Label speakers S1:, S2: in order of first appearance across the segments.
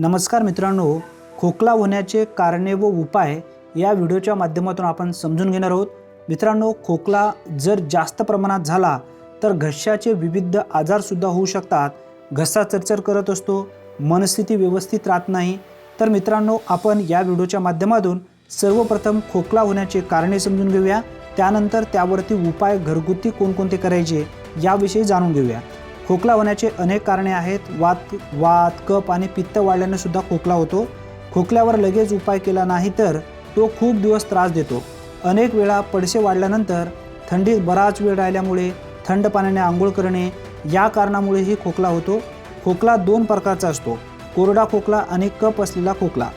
S1: नमस्कार मित्रांनो खोकला होण्याचे कारणे व उपाय या व्हिडिओच्या माध्यमातून आपण समजून घेणार आहोत. मित्रांनो खोकला जर जास्त प्रमाणात झाला तर घशाचे विविध आजारसुद्धा होऊ शकतात. घसा चरचर करत असतो मनस्थिती व्यवस्थित राहत नाही. तर मित्रांनो आपण या व्हिडिओच्या माध्यमातून सर्वप्रथम खोकला होण्याचे कारणे समजून घेऊया. त्यानंतर त्यावरती उपाय घरगुती कोणकोणते करायचे याविषयी जाणून घेऊया. खोकला होण्याचे अनेक कारणे आहेत. वात वात कप आणि पित्त वाढल्याने सुद्धा खोकला होतो. खोकल्यावर लगेच उपाय केला नाही तर तो खूप दिवस त्रास देतो. अनेक वेळा पडसे वाढल्यानंतर थंडीत बराच वेळ राहिल्यामुळे थंड पाण्याने आंघोळ करणे या कारणामुळेही खोकला होतो. खोकला दोन प्रकारचा असतो. कोरडा खोकला आणि कप असलेला खोकला.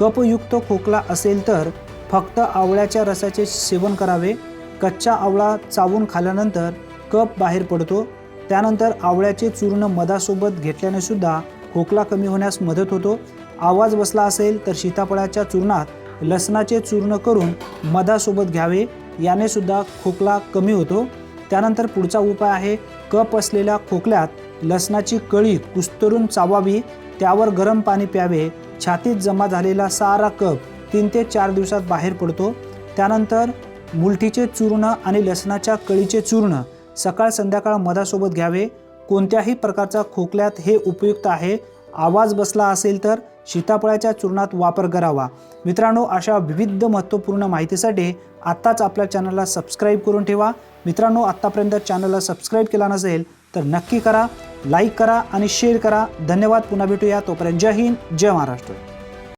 S1: कपयुक्त खोकला असेल तर फक्त आवळ्याच्या रसाचे सेवन करावे. कच्चा आवळा चावून खाल्यानंतर कप बाहेर पडतो. त्यानंतर आवळ्याचे चूर्ण मधासोबत घेतल्याने सुद्धा खोकला कमी होण्यास मदत होतो. आवाज बसला असेल तर सीताफळाच्या चूर्णात लसणाचे चूर्ण करून मधासोबत घ्यावे. याने सुद्धा खोकला कमी होतो. त्यानंतर पुढचा उपाय आहे कप असलेल्या खोकल्यात लसणाची कळी कुस्तरून चावावी. त्यावर गरम पाणी प्यावे. छातीत जमा झालेला सारा कप तीन ते चार दिवसात बाहेर पडतो. त्यानंतर मुलठीचे चूर्ण आणि लसणाच्या कळीचे चूर्ण सकाळ संध्याकाळ मधासोबत घ्यावे. कोणत्याही प्रकारचा खोकल्यात हे उपयुक्त आहे. आवाज बसला असेल तर सीताफळाच्या चूर्णात वापर करावा. मित्रांनो अशा विविध महत्त्वपूर्ण माहितीसाठी आत्ताच आपल्या चॅनलला सबस्क्राईब करून ठेवा. मित्रांनो आत्तापर्यंत चॅनलला सबस्क्राईब केला नसेल तर नक्की करा लाईक करा आणि शेअर करा. धन्यवाद पुन्हा भेटूया. तोपर्यंत जय हिंद जय महाराष्ट्र.